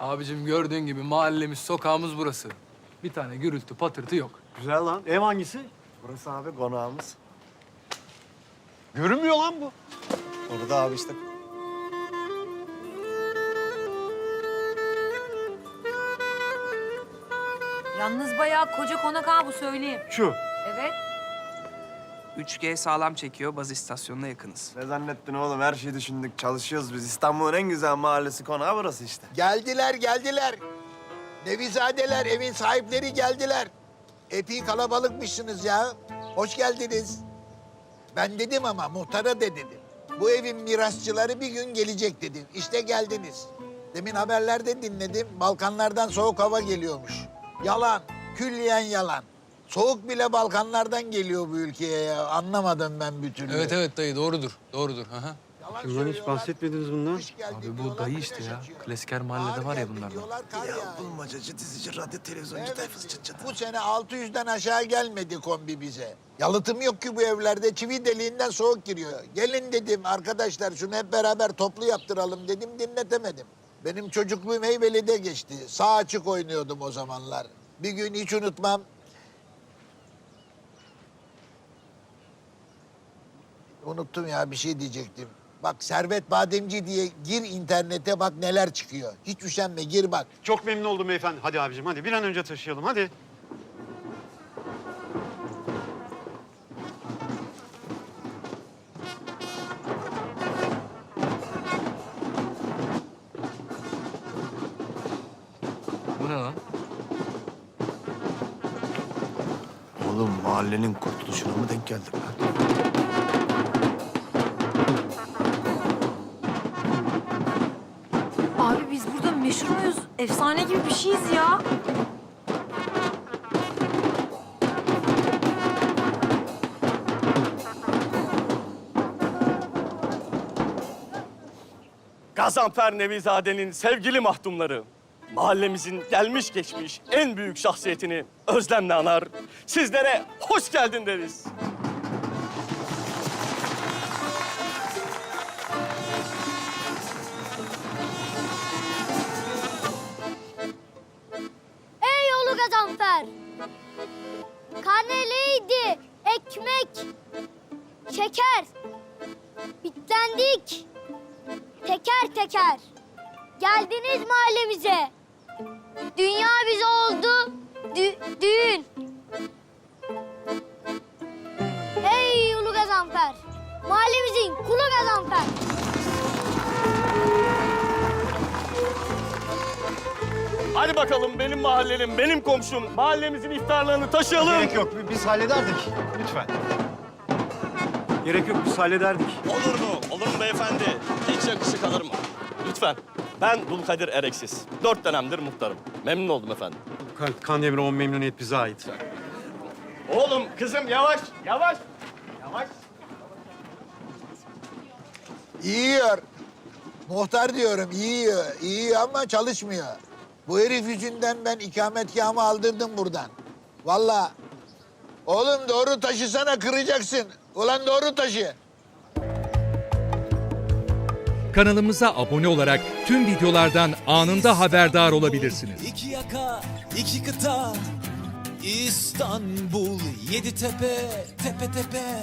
Abicim gördüğün gibi mahallemiz, sokağımız burası. Bir tane gürültü, patırtı yok. Güzel lan. Ev hangisi? Burası abi konağımız. Görünmüyor lan bu. Orada abi işte. Yalnız bayağı koca konak ha bu söyleyeyim. Şu. Evet. 3G sağlam çekiyor. Baz istasyonuna yakınız. Ne zannettin oğlum? Her şeyi düşündük. Çalışıyoruz biz. İstanbul'un en güzel mahallesi konağı burası işte. Geldiler, geldiler. Nevizadeler, evin sahipleri geldiler. Epey kalabalıkmışsınız ya. Hoş geldiniz. Ben dedim ama muhtara da dedim. Bu evin mirasçıları bir gün gelecek dedim. İşte geldiniz. Demin haberlerde dinledim. Balkanlardan soğuk hava geliyormuş. Yalan, külliyen yalan. Soğuk bile Balkanlardan geliyor bu ülkeye ya. Anlamadım ben bir türlü. Evet evet dayı doğrudur, doğrudur. Hı hı. Yalan lan hiç söylüyorlar. bahsetmediniz bundan? Kış geldi Abi bu diyorlar, dayı güneş işte ya. açıyor. Klasker mahallede Bahar var ya geldi bunlardan. diyorlar, kar yağıyor. Bulmacacı, dizici, radyo, televizyoncu Evet, tayfası çıt çıt. Bu sene 600'den aşağı gelmedi kombi bize. Yalıtım yok ki bu evlerde. Çivi deliğinden soğuk giriyor. Gelin dedim arkadaşlar şunu hep beraber toplu yaptıralım dedim dinletemedim. Benim çocukluğum Heybeli'de geçti. Sağ açık oynuyordum o zamanlar. Bir gün hiç unutmam. Unuttum ya bir şey diyecektim. Bak Servet Bademci diye gir internete bak neler çıkıyor. Hiç üşenme gir bak. Çok memnun oldum beyefendi. Hadi abicim hadi bir an önce taşıyalım hadi. Bu ne lan? Oğlum mahallenin kurtuluşuna mı denk geldik lan? Efsane gibi bir şeyiz ya. Gazanfer Nevizade'nin sevgili mahdumları, mahallemizin gelmiş geçmiş en büyük şahsiyetini özlemle anar, sizlere hoş geldin deriz. Gazanfer! Karneliydi, ekmek, şeker. Bitlendik, teker teker. Geldiniz mahallemize. Dünya bize oldu, dü- düğün. Ey yolu Gazanfer! Mahallemizin kulu Gazanfer! Hadi bakalım benim mahallenim, benim komşum, mahallemizin iftarlarını taşıyalım. Gerek yok. Biz hallederdik. Lütfen. Gerek yok. Biz hallederdik. Olur mu? Olur mu beyefendi? Hiç yakışık alır mı? Lütfen. Ben Dulkadir Ereksiz. Dört dönemdir muhtarım. Memnun oldum efendim. Kan, Kandemir o memnuniyet bize ait. Oğlum, kızım yavaş, yavaş. Yavaş. Yiyor. Muhtar diyorum yiyor. Yiyor ama çalışmıyor. Bu herif yüzünden ben ikametgahımı aldırdım buradan. Vallahi. Oğlum doğru taşısana kıracaksın. Ulan doğru taşı. Kanalımıza abone olarak tüm videolardan anında haberdar olabilirsiniz. İki yaka, iki kıta, İstanbul, yedi tepe, tepe tepe.